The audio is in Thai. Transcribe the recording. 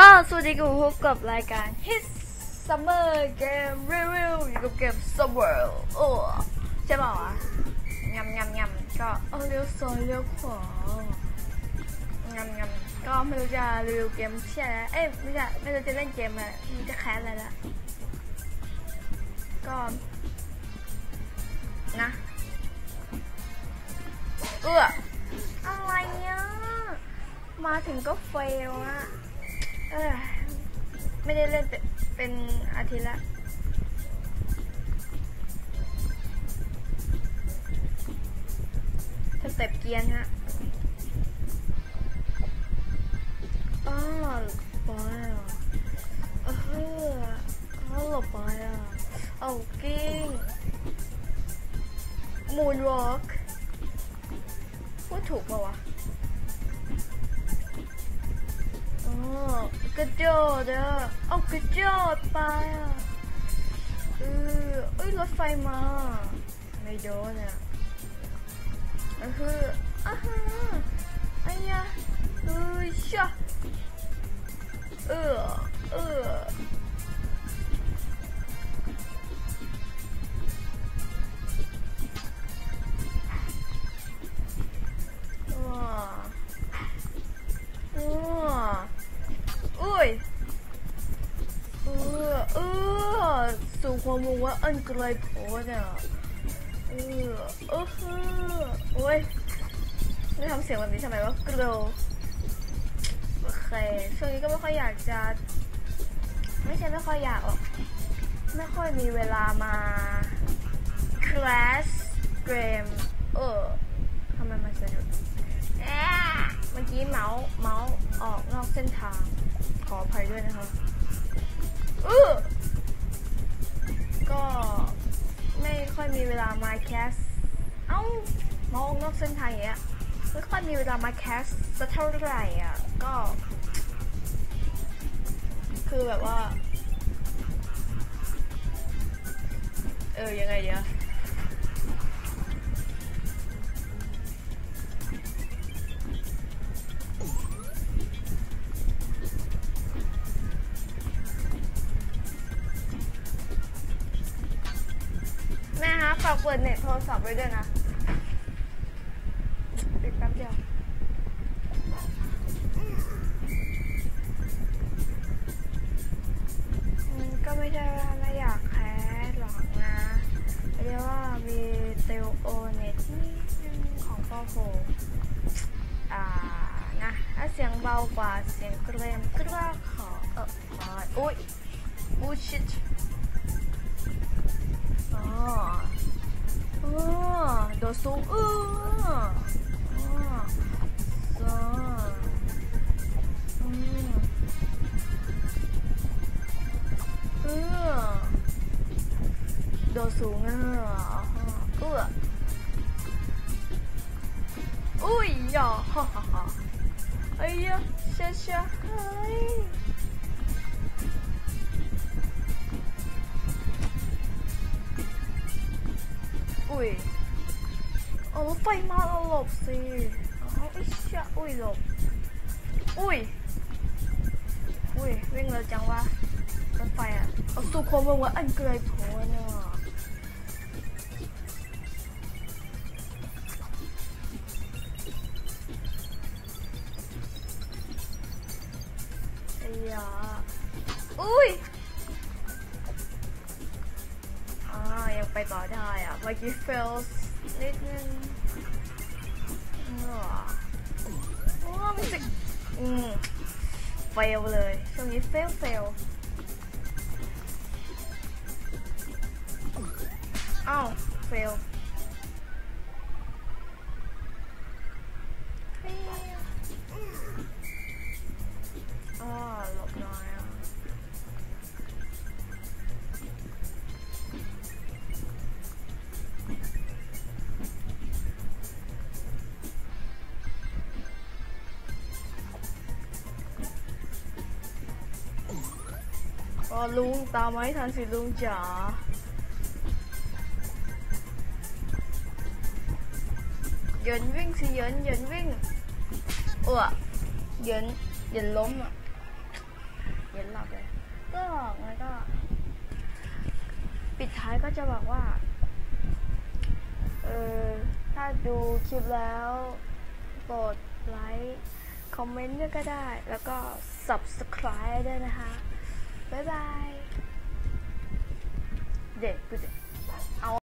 ก็สวัสดีกับพบกับรายการ Hit Summer Game Review อยู่กับเกม Summer โอ้ใช่เปล่าวะงำงำงำก็เออเลี้ยวซ้ายเลี้ยวขวางำงำก็ไม่รู้จะรีวิวเกมเช่แล้วเอ้ยไม่ใช่ไม่รู้จะเล่นเกมอะไรมันจะแคสอะไรละก็นะเอออะไรเนี่ยมาถึงก็เฟลอะ ไม่ได้เล่นเป็นเป็นอาทิตย์ละสเต็ปเกียร์ฮะอ้าวไปอะเอออ้าหลบไปอะเอากิ้งมูนวอล์กพูดถูกป่าวะอ๋อ กระโดดอะเอากระโดดไปอะเออเอ้ยรถไฟมา ไม่โดนอะเอออะฮะไอ้ยะเอ้ยชะเออเออ ยเออเออสู่ความวงว่าอันไกลโพ้นอะเออเออเออโอ้ยไม่ทำเสียงแบบนี้ทำไมวะกรโโอเคช่วงนี้ก็ไม่ค่อยอยากจะ ไม่ใช่ไม่ค่อยอยากหรอกไม่ค่อยมีเวลามาคลาสเกมเออทำไมมันสนุกแอะเมื่อกี้เมาส์เมาส์ออกนอกเส้นทาง ด้วยนะคะเออก็ไม่ค่อยมีเวลามาแคส เอ้าเมาส์ออกนอกเส้นทางอย่างเงี้ยไม่ค่อยมีเวลามาแคสสักเท่าไหร่อะ ก็ คือแบบว่า เออ ยังไงเดียว ฝากเปิดเน็ตโทรศัพท์ไว้ด้วยนะปิดแป๊บเดียวก็ไม่ใช่ว่าไม่อยากแคสหรอกนะเรียกว่ามีเตลโอเน็ตนิดนึงของพ่อโหอ่านะถ้าเสียงเบากว่าเสียงเกรมก็ขอเออขออุ้ยอุ้ชิต โดสูงเอออ๋อสองอืมเออโดสู เอารถไฟมาเราหลบสิเอาไอ้เชี่ยอุ้ยหลบ อุ้ย อุ้ยวิ่งเร็วจังวะรถไฟอะ เอาสู่ความวงว่าอันเกยโผล่เนี่ยอ้ยาอุ้ยอ่ายังไปต่อได้อะเมื่อกี้ fail นิดนึงโอ้มันจะอืมเฟลเลยช่วงนี้เฟลเฟลอ้าวเฟล อลุงตามมาให้ทันสิลุงจ๋าเหยินวิ่งสิเหยินเหยินวิ่งเออเหยินเหยินล้มอะเห็นหลับเลยก็งั้นก็ ปิดท้ายก็จะบอกว่า เออถ้าดูคลิปแล้วโปรดไลค์ คอมเมนต์ด้วยก็ได้ แล้วก็ subscribe ด้วยนะคะ บ๊ายบา